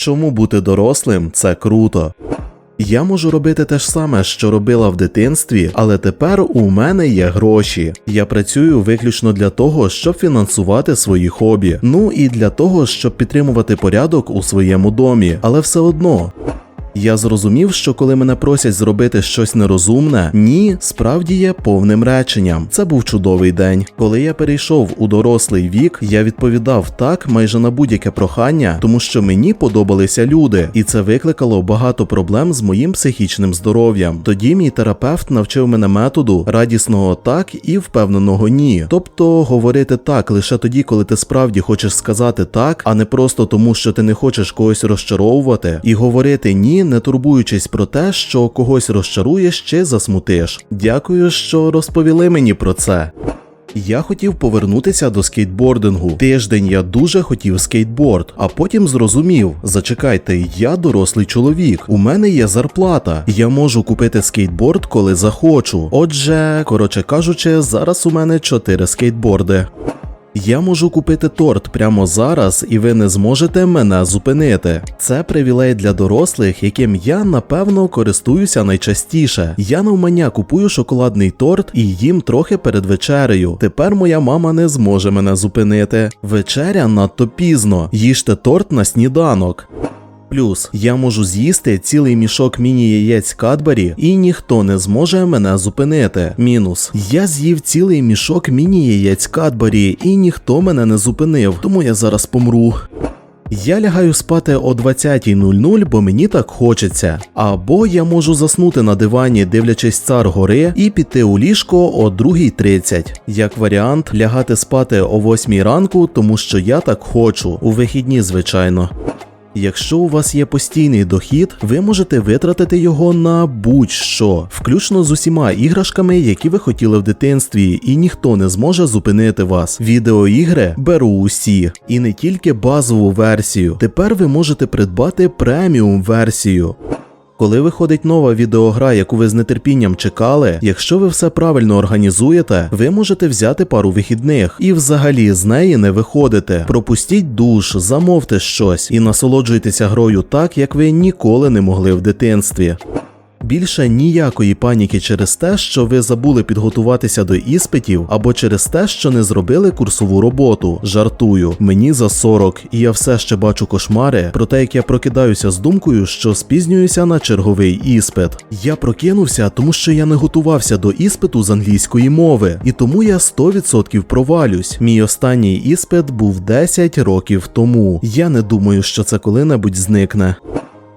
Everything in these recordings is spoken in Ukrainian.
Чому бути дорослим це круто? Я можу робити те ж саме, що робила в дитинстві, але тепер у мене є гроші. Я працюю виключно для того, щоб фінансувати свої хобі. Ну і для того, щоб підтримувати порядок у своєму домі. Але все одно. Я зрозумів, що коли мене просять зробити щось нерозумне, ні, справді є повним реченням. Це був чудовий день. Коли я перейшов у дорослий вік, я відповідав так майже на будь-яке прохання, тому що мені подобалися люди, і це викликало багато проблем з моїм психічним здоров'ям. Тоді мій терапевт навчив мене методу радісного так і впевненого ні. Тобто говорити так лише тоді, коли ти справді хочеш сказати так, а не просто тому, що ти не хочеш когось розчаровувати, і говорити ні, не турбуючись про те, що когось розчаруєш чи засмутиш. Дякую, що розповіли мені про це. Я хотів повернутися до скейтбордингу. Тиждень я дуже хотів скейтборд, а потім зрозумів: зачекайте, я дорослий чоловік. У мене є зарплата. Я можу купити скейтборд, коли захочу. Отже, коротше кажучи, зараз у мене чотири скейтборди. Я можу купити торт прямо зараз, і ви не зможете мене зупинити. Це привілей для дорослих, яким я напевно користуюся найчастіше. Я навмання купую шоколадний торт і їм трохи перед вечерею. Тепер моя мама не зможе мене зупинити. Вечеря надто пізно. Їжте торт на сніданок. Плюс я можу з'їсти цілий мішок міні-яєць Кадбері, і ніхто не зможе мене зупинити. Мінус. Я з'їв цілий мішок міні-яєць Кадбері, і ніхто мене не зупинив, тому я зараз помру. Я лягаю спати о 20.00, бо мені так хочеться. Або я можу заснути на дивані, дивлячись цар гори, і піти у ліжко о 2.30. Як варіант, лягати спати о 8 ранку, тому що я так хочу, у вихідні, звичайно. Якщо у вас є постійний дохід, ви можете витратити його на будь-що, включно з усіма іграшками, які ви хотіли в дитинстві, і ніхто не зможе зупинити вас. Відеоігри беру усі, і не тільки базову версію. Тепер ви можете придбати преміум версію. Коли виходить нова відеогра, яку ви з нетерпінням чекали, якщо ви все правильно організуєте, ви можете взяти пару вихідних і взагалі з неї не виходите. Пропустіть душ, замовте щось і насолоджуйтеся грою так, як ви ніколи не могли в дитинстві. Більше ніякої паніки через те, що ви забули підготуватися до іспитів, або через те, що не зробили курсову роботу. Жартую, мені за 40, і я все ще бачу кошмари про те, як я прокидаюся з думкою, що спізнююся на черговий іспит. Я прокинувся, тому що я не готувався до іспиту з англійської мови, і тому я 100% провалюсь. Мій останній іспит був 10 років тому. Я не думаю, що це коли-небудь зникне.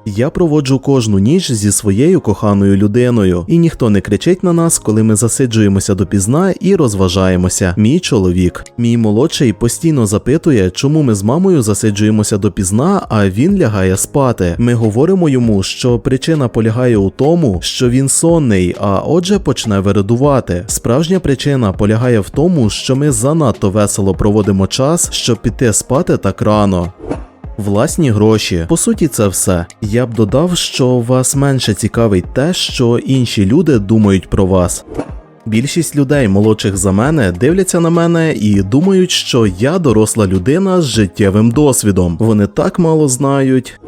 Я проводжу кожну ніч зі своєю коханою людиною, і ніхто не кричить на нас, коли ми засиджуємося допізна і розважаємося. Мій чоловік, мій молодший постійно запитує, чому ми з мамою засиджуємося допізна, а він лягає спати. Ми говоримо йому, що причина полягає у тому, що він сонний, а отже почне вирадувати. Справжня причина полягає в тому, що ми занадто весело проводимо час, щоб піти спати так рано. Власні гроші. По суті, це все. Я б додав, що вас менше цікавить те, що інші люди думають про вас. Більшість людей, молодших за мене, дивляться на мене і думають, що я доросла людина з життєвим досвідом. Вони так мало знають.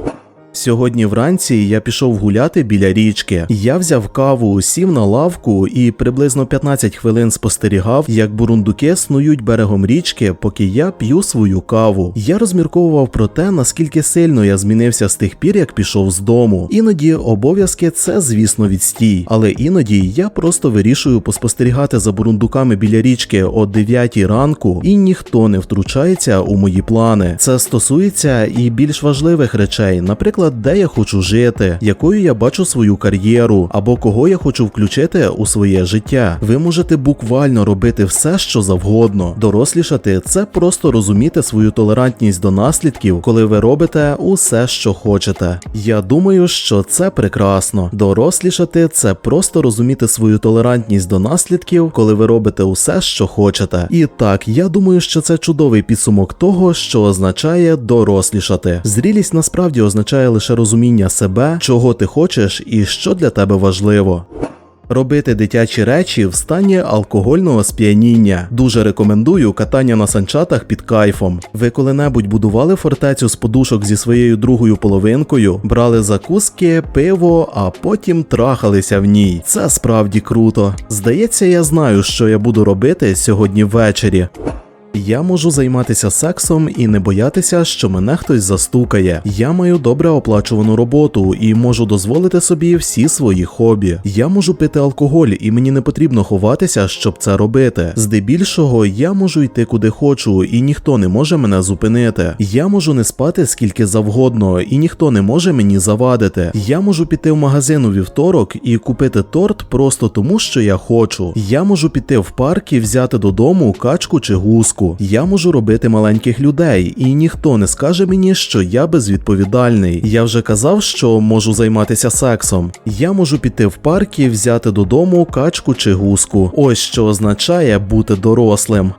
Сьогодні вранці я пішов гуляти біля річки. Я взяв каву, сів на лавку і приблизно 15 хвилин спостерігав, як бурундуки снують берегом річки, поки я п'ю свою каву. Я розмірковував про те, наскільки сильно я змінився з тих пір, як пішов з дому. Іноді обов'язки це, звісно, відстій, але іноді я просто вирішую поспостерігати за бурундуками біля річки о 9 ранку, і ніхто не втручається у мої плани. Це стосується і більш важливих речей, наприклад де я хочу жити, якою я бачу свою кар'єру, або кого я хочу включити у своє життя. Ви можете буквально робити все, що завгодно. Дорослішати це просто розуміти свою толерантність до наслідків, коли ви робите усе, що хочете. Я думаю, що це прекрасно. Дорослішати це просто розуміти свою толерантність до наслідків, коли ви робите усе, що хочете. І так, я думаю, що це чудовий підсумок того, що означає дорослішати. Зрілість насправді означає лише розуміння себе, чого ти хочеш і що для тебе важливо. Робити дитячі речі в стані алкогольного сп'яніння. Дуже рекомендую катання на санчатах під кайфом. Ви коли-небудь будували фортецю з подушок зі своєю другою половинкою, брали закуски, пиво, а потім трахалися в ній. Це справді круто. Здається, я знаю, що я буду робити сьогодні ввечері. Я можу займатися сексом і не боятися, що мене хтось застукає. Я маю добре оплачувану роботу і можу дозволити собі всі свої хобі. Я можу пити алкоголь, і мені не потрібно ховатися, щоб це робити. Здебільшого я можу йти куди хочу, і ніхто не може мене зупинити. Я можу не спати скільки завгодно, і ніхто не може мені завадити. Я можу піти в магазин у вівторок і купити торт просто тому, що я хочу. Я можу піти в парк і взяти додому качку чи гуску. Я можу робити маленьких людей, і ніхто не скаже мені, що я безвідповідальний. Я вже казав, що можу займатися сексом. Я можу піти в парк і взяти додому качку чи гуску. Ось що означає бути дорослим.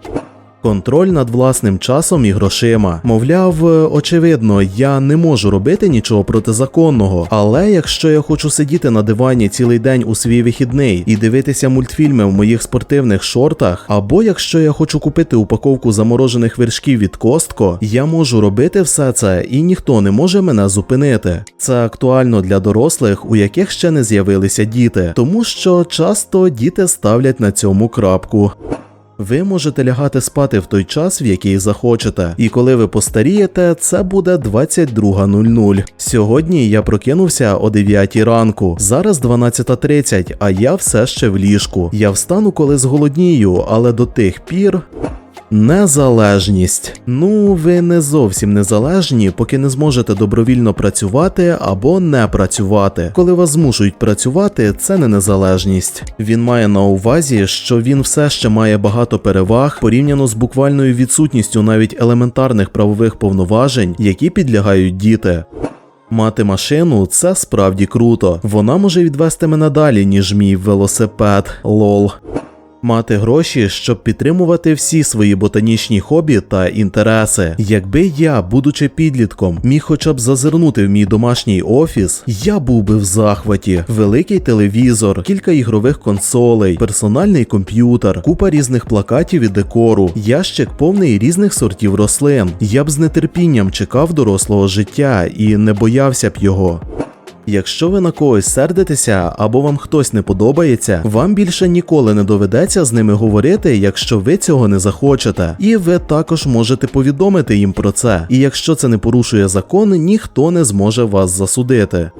Контроль над власним часом і грошима. Мовляв, е, очевидно, я не можу робити нічого протизаконного, але якщо я хочу сидіти на дивані цілий день у свій вихідний і дивитися мультфільми в моїх спортивних шортах, або якщо я хочу купити упаковку заморожених вершків від Костко, я можу робити все це, і ніхто не може мене зупинити. Це актуально для дорослих, у яких ще не з'явилися діти, тому що часто діти ставлять на цьому крапку. Ви можете лягати спати в той час, в який захочете, і коли ви постарієте, це буде 22.00. Сьогодні я прокинувся о 9 ранку. Зараз 12.30, а я все ще в ліжку. Я встану, коли зголоднію, але до тих пір. Незалежність. Ну, ви не зовсім незалежні, поки не зможете добровільно працювати або не працювати. Коли вас змушують працювати, це не незалежність. Він має на увазі, що він все ще має багато переваг порівняно з буквальною відсутністю навіть елементарних правових повноважень, які підлягають діти. Мати машину це справді круто. Вона може відвести мене далі, ніж мій велосипед. Лол. Мати гроші, щоб підтримувати всі свої ботанічні хобі та інтереси. Якби я, будучи підлітком, міг хоча б зазирнути в мій домашній офіс, я був би в захваті. Великий телевізор, кілька ігрових консолей, персональний комп'ютер, купа різних плакатів і декору, ящик повний різних сортів рослин. Я б з нетерпінням чекав дорослого життя і не боявся б його. Якщо ви на когось сердитеся або вам хтось не подобається, вам більше ніколи не доведеться з ними говорити, якщо ви цього не захочете. І ви також можете повідомити їм про це. І якщо це не порушує закон, ніхто не зможе вас засудити.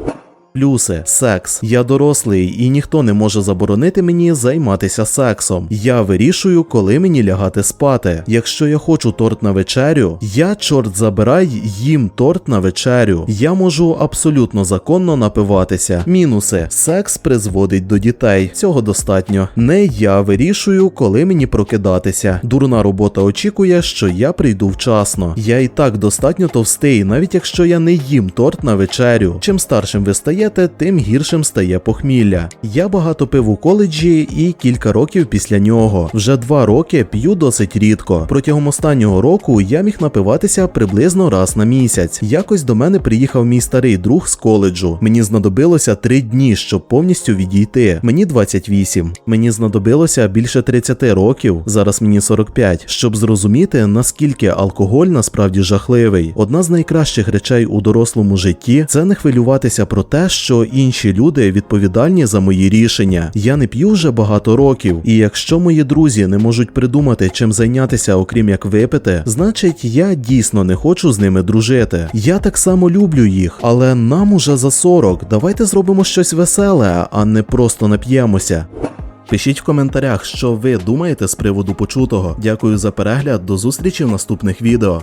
Плюси, секс. Я дорослий, і ніхто не може заборонити мені займатися сексом. Я вирішую, коли мені лягати спати. Якщо я хочу торт на вечерю, я, чорт забирай, їм торт на вечерю. Я можу абсолютно законно напиватися. Мінуси: секс призводить до дітей. Цього достатньо. Не я вирішую, коли мені прокидатися. Дурна робота очікує, що я прийду вчасно. Я і так достатньо товстий, навіть якщо я не їм торт на вечерю. Чим старшим ви стаєте, тим гіршим стає похмілля. Я багато пив у коледжі і кілька років після нього. Вже два роки п'ю досить рідко. Протягом останнього року я міг напиватися приблизно раз на місяць. Якось до мене приїхав мій старий друг з коледжу. Мені знадобилося три дні, щоб повністю відійти. Мені 28. Мені знадобилося більше 30 років, зараз мені 45, щоб зрозуміти, наскільки алкоголь насправді жахливий. Одна з найкращих речей у дорослому житті це не хвилюватися про те, що інші люди відповідальні за мої рішення. Я не п'ю вже багато років, і якщо мої друзі не можуть придумати, чим зайнятися, окрім як випити, значить я дійсно не хочу з ними дружити. Я так само люблю їх, але нам уже за 40. Давайте зробимо щось веселе, а не просто нап'ємося. Пишіть в коментарях, що ви думаєте з приводу почутого. Дякую за перегляд, до зустрічі в наступних відео.